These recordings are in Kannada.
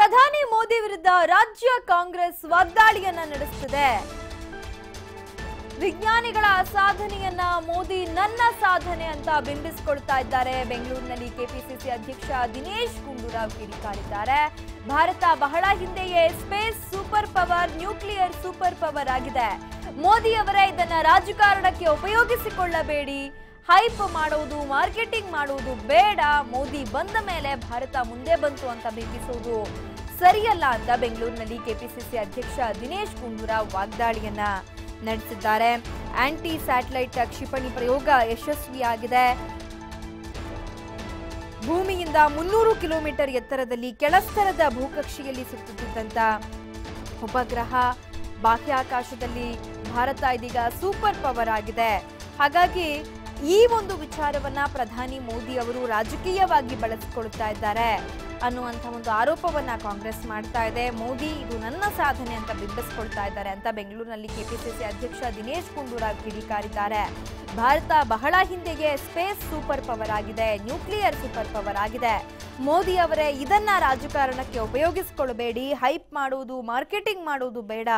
ಪ್ರಧಾನಿ ಮೋದಿ ವಿರುದ್ಧ ರಾಜ್ಯ ಕಾಂಗ್ರೆಸ್ ವಾಗ್ದಾಳಿಯನ್ನ ನಡೆಸುತ್ತಿದೆ ವಿಜ್ಞಾನಿಗಳ ಸಾಧನೆಯನ್ನ ಮೋದಿ ನನ್ನ ಸಾಧನೆ ಅಂತ ಬಿಂಬಿಸಿಕೊಳ್ತಾ ಇದ್ದಾರೆ. ಬೆಂಗಳೂರಿನಲ್ಲಿ ಕೆಪಿಸಿಸಿ ಅಧ್ಯಕ್ಷ ದಿನೇಶ್ ಗುಂಡೂರಾವ್ ಕಿಡಿಕಾರಿದ್ದಾರೆ. ಭಾರತ ಬಹಳ ಹಿಂದೆಯೇ space super power, nuclear super power ಆಗಿದೆ. ಮೋದಿ ಅವರೇ ಇದನ್ನ ರಾಜಕಾರಣಕ್ಕೆ ಉಪಯೋಗಿಸಿಕೊಳ್ಳಬೇಡಿ. ಹೈಪ್ ಮಾಡುವುದು ಮಾರ್ಕೆಟಿಂಗ್ ಮಾಡುವುದು ಬೇಡ. ಮೋದಿ ಬಂದ ಮೇಲೆ ಭಾರತ ಮುಂದೆ ಬಂತು ಅಂತ ಬಿಂಬಿಸುವುದು ಸರಿಯಲ್ಲ ಅಂತ ಬೆಂಗಳೂರಿನಲ್ಲಿ ಕೆಪಿಸಿಸಿ ಅಧ್ಯಕ್ಷ ದಿನೇಶ್ ಗುಂಡೂರಾವ್ ವಾಗ್ದಾಳಿಯನ್ನ ನಡೆಸಿದ್ದಾರೆ. ಆಂಟಿ ಸ್ಯಾಟಲೈಟ್ ಕ್ಷಿಪಣಿ ಪ್ರಯೋಗ ಯಶಸ್ವಿಯಾಗಿದೆ. ಭೂಮಿಯಿಂದ ಮುನ್ನೂರು ಕಿಲೋಮೀಟರ್ ಎತ್ತರದಲ್ಲಿ ಕೆಳಸ್ತರದ ಭೂಕಕ್ಷೆಯಲ್ಲಿ ಸುತ್ತುತ್ತಿದ್ದಂತ ಉಪಗ್ರಹ ಬಾಹ್ಯಾಕಾಶದಲ್ಲಿ ಭಾರತ ಇದೀಗ ಸೂಪರ್ ಪವರ್ ಆಗಿದೆ. ಹಾಗಾಗಿ ಈ ಒಂದು ವಿಚಾರವನ್ನ ಪ್ರಧಾನಿ ಮೋದಿ ಅವರು ರಾಜಕೀಯವಾಗಿ ಬಳಸಿಕೊಳ್ಳುತ್ತಾ ಇದ್ದಾರೆ. ಅನ್ನುವಂಥ ಒಂದು ಆರೋಪವನ್ನು ಕಾಂಗ್ರೆಸ್ ಮಾಡ್ತಾ ಇದೆ. ಮೋದಿ ಇದು ನನ್ನ ಸಾಧನೆ ಅಂತ ಬಿಂಬಿಸ್ಕೊಳ್ತಾ ಇದ್ದಾರೆ ಅಂತ ಬೆಂಗಳೂರಿನಲ್ಲಿ ಕೆಪಿಸಿಸಿ ಅಧ್ಯಕ್ಷ ದಿನೇಶ್ ಗುಂಡೂರಾವ್ ಕಿಡಿಕಾರಿದ್ದಾರೆ. ಭಾರತ ಬಹಳ ಹಿಂದೆಗೆ ಸ್ಪೇಸ್ ಸೂಪರ್ ಪವರ್ ಆಗಿದೆ ನ್ಯೂಕ್ಲಿಯರ್ ಸೂಪರ್ ಪವರ್ ಆಗಿದೆ. ಮೋದಿ ಅವರೇ ಇದನ್ನ ರಾಜಕಾರಣಕ್ಕೆ ಉಪಯೋಗಿಸಿಕೊಳ್ಳಬೇಡಿ ಹೈಪ್ ಮಾಡುವುದು ಮಾರ್ಕೆಟಿಂಗ್ ಮಾಡುವುದು ಬೇಡ.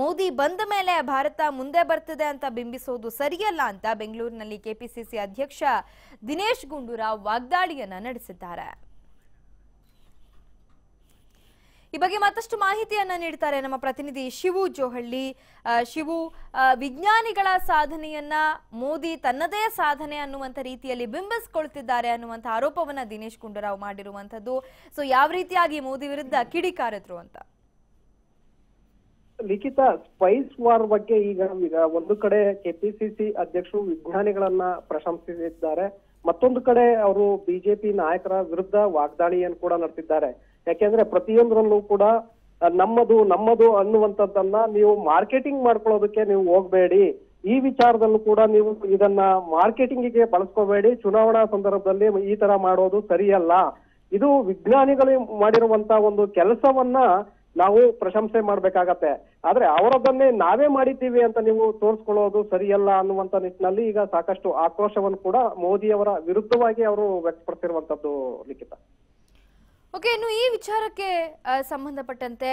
ಮೋದಿ ಬಂದ ಮೇಲೆ ಭಾರತ ಮುಂದೆ ಬರ್ತಿದೆ ಅಂತ ಬಿಂಬಿಸೋದು ಸರಿಯಲ್ಲ ಅಂತ ಬೆಂಗಳೂರಿನಲ್ಲಿ ಕೆಪಿಸಿಸಿ ಅಧ್ಯಕ್ಷ ದಿನೇಶ್ ಗುಂಡೂರಾವ್ ವಾಗ್ದಾಳಿಯನ್ನ ನಡೆಸಿದ್ದಾರೆ. ಈ ಬಗ್ಗೆ ಮತ್ತಷ್ಟು ಮಾಹಿತಿಯನ್ನ ನೀಡ್ತಾರೆ ನಮ್ಮ ಪ್ರತಿನಿಧಿ ಶಿವು ಜೋಹಳ್ಳಿ. ಶಿವು ವಿಜ್ಞಾನಿಗಳ ಸಾಧನೆಯನ್ನ ಮೋದಿ ತನ್ನದೇ ಸಾಧನೆ ಅನ್ನುವಂಥ ರೀತಿಯಲ್ಲಿ ಬಿಂಬಿಸ್ಕೊಳ್ತಿದ್ದಾರೆ ಅನ್ನುವಂಥ ಆರೋಪವನ್ನ ದಿನೇಶ್ ಗುಂಡೂರಾವ್ ಮಾಡಿರುವಂತದ್ದು ಸೊ ಯಾವ ರೀತಿಯಾಗಿ ಮೋದಿ ವಿರುದ್ಧ ಕಿಡಿಕಾರಿದ್ರು ಅಂತ? ಲಿಖಿತ ಸ್ಪೈಸ್ ವಾರ್ ಬಗ್ಗೆ ಈಗ ಈಗ ಒಂದು ಕಡೆ ಕೆಪಿಸಿಸಿ ಅಧ್ಯಕ್ಷರು ವಿಜ್ಞಾನಿಗಳನ್ನ ಪ್ರಶಂಸಿಸಿದ್ದಾರೆ. ಮತ್ತೊಂದು ಕಡೆ ಅವರು ಬಿಜೆಪಿ ನಾಯಕರ ವಿರುದ್ಧ ವಾಗ್ದಾಳಿಯನ್ನು ಕೂಡ ನಡೆಸಿದ್ದಾರೆ. ಯಾಕೆಂದ್ರೆ ಪ್ರತಿಯೊಂದರಲ್ಲೂ ಕೂಡ ನಮ್ಮದು ನಮ್ಮದು ಅನ್ನುವಂಥದ್ದನ್ನ ನೀವು ಮಾರ್ಕೆಟಿಂಗ್ ಮಾಡ್ಕೊಳ್ಳೋದಕ್ಕೆ ನೀವು ಹೋಗ್ಬೇಡಿ. ಈ ವಿಚಾರದಲ್ಲೂ ಕೂಡ ನೀವು ಇದನ್ನ ಮಾರ್ಕೆಟಿಂಗಿಗೆ ಬಳಸ್ಕೋಬೇಡಿ. ಚುನಾವಣಾ ಸಂದರ್ಭದಲ್ಲಿ ಈ ತರ ಮಾಡೋದು ಸರಿಯಲ್ಲ. ಇದು ವಿಜ್ಞಾನಿಗಳು ಮಾಡಿರುವಂತ ಒಂದು ಕೆಲಸವನ್ನ ನಾವು ಪ್ರಶಂಸೆ ಮಾಡ್ಬೇಕಾಗತ್ತೆ. ಆದ್ರೆ ಅವರದನ್ನೇ ನಾವೇ ಮಾಡಿದ್ದೀವಿ ಅಂತ ನೀವು ತೋರಿಸ್ಕೊಳ್ಳೋದು ಸರಿಯಲ್ಲ ಅನ್ನುವಂತ ನಿಟ್ಟಿನಲ್ಲಿ ಈಗ ಸಾಕಷ್ಟು ಆಕ್ರೋಶವನ್ನು ಕೂಡ ಮೋದಿಯವರ ವಿರುದ್ಧವಾಗಿ ಅವರು ವ್ಯಕ್ತಪಡಿಸಿರುವಂತದ್ದು, ಲಿಖಿತ. ಓಕೆ, ಇನ್ನು ಈ ವಿಚಾರಕ್ಕೆ ಸಂಬಂಧಪಟ್ಟಂತೆ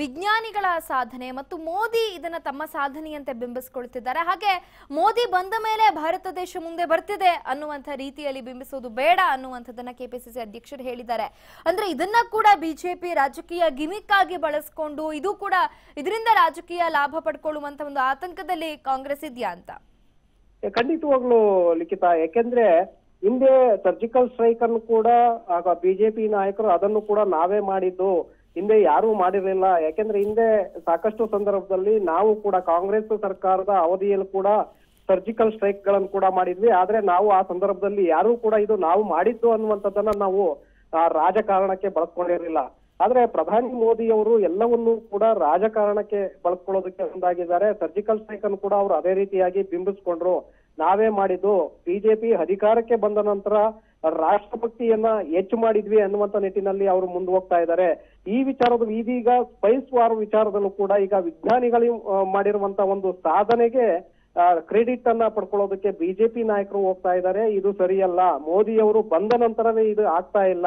ವಿಜ್ಞಾನಿಗಳ ಸಾಧನೆ ಮತ್ತು ಮೋದಿ ಇದನ್ನ ತಮ್ಮ ಸಾಧನೆಯಂತೆ ಬಿಂಬಿಸ್ಕೊಳ್ತಿದ್ದಾರೆ. ಹಾಗೆ ಮೋದಿ ಬಂದ ಮೇಲೆ ಭಾರತ ದೇಶ ಮುಂದೆ ಬರ್ತಿದೆ ಅನ್ನುವಂಥ ರೀತಿಯಲ್ಲಿ ಬಿಂಬಿಸೋದು ಬೇಡ ಅನ್ನುವಂಥದ್ದನ್ನ ಕೆಪಿಸಿಸಿ ಅಧ್ಯಕ್ಷರು ಹೇಳಿದ್ದಾರೆ. ಅಂದ್ರೆ ಇದನ್ನ ಕೂಡ ಬಿಜೆಪಿ ರಾಜಕೀಯ ಗಿಮಿಕ್ ಆಗಿ ಬಳಸ್ಕೊಂಡು ಇದು ಕೂಡ ಇದರಿಂದ ರಾಜಕೀಯ ಲಾಭ ಪಡ್ಕೊಳ್ಳುವಂತ ಒಂದು ಆತಂಕದಲ್ಲಿ ಕಾಂಗ್ರೆಸ್ ಇದೆಯಾ ಅಂತ? ಖಂಡಿತವಾಗ್ಲು, ಲಿಖಿತ, ಯಾಕೆಂದ್ರೆ ಹಿಂದೆ ಸರ್ಜಿಕಲ್ ಸ್ಟ್ರೈಕ್ ಅನ್ನು ಕೂಡ, ಆಗ ಬಿಜೆಪಿ ನಾಯಕರು ಅದನ್ನು ಕೂಡ ನಾವೇ ಮಾಡಿದ್ದು. ಹಿಂದೆ ಯಾರೂ ಮಾಡಿರಲಿಲ್ಲ. ಯಾಕೆಂದ್ರೆ ಹಿಂದೆ ಸಾಕಷ್ಟು ಸಂದರ್ಭದಲ್ಲಿ ನಾವು ಕೂಡ ಕಾಂಗ್ರೆಸ್ ಸರ್ಕಾರದ ಅವಧಿಯಲ್ಲಿ ಕೂಡ ಸರ್ಜಿಕಲ್ ಸ್ಟ್ರೈಕ್ಗಳನ್ನು ಕೂಡ ಮಾಡಿದ್ವಿ. ಆದ್ರೆ ನಾವು ಆ ಸಂದರ್ಭದಲ್ಲಿ ಯಾರೂ ಕೂಡ ಇದು ನಾವು ಮಾಡಿದ್ದು ಅನ್ನುವಂಥದ್ದನ್ನ ನಾವು ರಾಜಕಾರಣಕ್ಕೆ ಬಳಸ್ಕೊಂಡಿರಲಿಲ್ಲ. ಆದ್ರೆ ಪ್ರಧಾನಿ ಮೋದಿ ಅವರು ಎಲ್ಲವನ್ನೂ ಕೂಡ ರಾಜಕಾರಣಕ್ಕೆ ಬಳಸ್ಕೊಳ್ಳೋದಕ್ಕೆ ಮುಂದಾಗಿದ್ದಾರೆ ಸರ್ಜಿಕಲ್ ಸ್ಟ್ರೈಕ್ ಅನ್ನು ಕೂಡ ಅವರು ಅದೇ ರೀತಿಯಾಗಿ ಬಿಂಬಿಸ್ಕೊಂಡ್ರು. ನಾವೇ ಮಾಡಿದ್ದು. ಬಿಜೆಪಿ ಅಧಿಕಾರಕ್ಕೆ ಬಂದ ನಂತರ ರಾಷ್ಟ್ರಭಕ್ತಿಯನ್ನ ಹೆಚ್ಚು ಮಾಡಿದ್ವಿ ಅನ್ನುವಂತ ನಿಟ್ಟಿನಲ್ಲಿ ಅವರು ಮುಂದುವೋಗ್ತಾ ಇದ್ದಾರೆ. ಈ ವಿಚಾರದ ಇದೀಗ ಸ್ಪೈಸ್ ವಾರ್ ವಿಚಾರದಲ್ಲೂ ಕೂಡ ಈಗ ವಿಜ್ಞಾನಿಗಳು ಮಾಡಿರುವಂತ ಒಂದು ಸಾಧನೆಗೆ ಕ್ರೆಡಿಟ್ ಅನ್ನ ಪಡ್ಕೊಳ್ಳೋದಕ್ಕೆ ಬಿಜೆಪಿ ನಾಯಕರು ಹೋಗ್ತಾ ಇದ್ದಾರೆ. ಇದು ಸರಿಯಲ್ಲ. ಮೋದಿ ಅವರು ಬಂದ ನಂತರವೇ ಇದು ಆಗ್ತಾ ಇಲ್ಲ.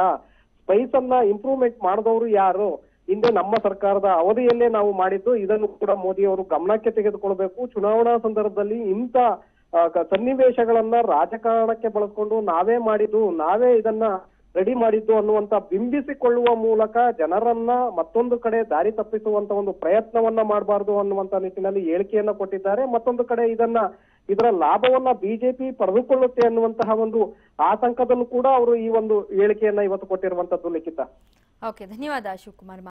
ಸ್ಪೈಸ್ ಅನ್ನ ಇಂಪ್ರೂವ್ಮೆಂಟ್ ಮಾಡಿದವರು ಯಾರು? ಹಿಂದೆ ನಮ್ಮ ಸರ್ಕಾರದ ಅವಧಿಯಲ್ಲೇ ನಾವು ಮಾಡಿದ್ದು ಇದನ್ನು ಕೂಡ ಮೋದಿ ಅವರು ಗಮನಕ್ಕೆ ತೆಗೆದುಕೊಳ್ಬೇಕು. ಚುನಾವಣಾ ಸಂದರ್ಭದಲ್ಲಿ ಇಂಥ ಸನ್ನಿವೇಶಗಳನ್ನ ರಾಜಕಾರಣಕ್ಕೆ ಬಳಸ್ಕೊಂಡು ನಾವೇ ಮಾಡಿದ್ದು, ನಾವೇ ಇದನ್ನ ರೆಡಿ ಮಾಡಿದ್ದು ಅನ್ನುವಂತ ಬಿಂಬಿಸಿಕೊಳ್ಳುವ ಮೂಲಕ ಜನರನ್ನ ಮತ್ತೊಂದು ಕಡೆ ದಾರಿ ತಪ್ಪಿಸುವಂತ ಒಂದು ಪ್ರಯತ್ನವನ್ನ ಮಾಡಬಾರದು ಅನ್ನುವಂತ ನಿಟ್ಟಿನಲ್ಲಿ ಹೇಳಿಕೆಯನ್ನ ಕೊಟ್ಟಿದ್ದಾರೆ. ಮತ್ತೊಂದು ಕಡೆ ಇದನ್ನ, ಇದರ ಲಾಭವನ್ನ ಬಿಜೆಪಿ ಪಡೆದುಕೊಳ್ಳುತ್ತೆ ಅನ್ನುವಂತಹ ಒಂದು ಆತಂಕದಲ್ಲೂ ಕೂಡ ಅವರು ಈ ಒಂದು ಹೇಳಿಕೆಯನ್ನ ಇವತ್ತು ಕೊಟ್ಟಿರುವಂತದ್ದು ಲಿಖಿತ. ಓಕೆ ಧನ್ಯವಾದ ಶಿವಕುಮಾರ್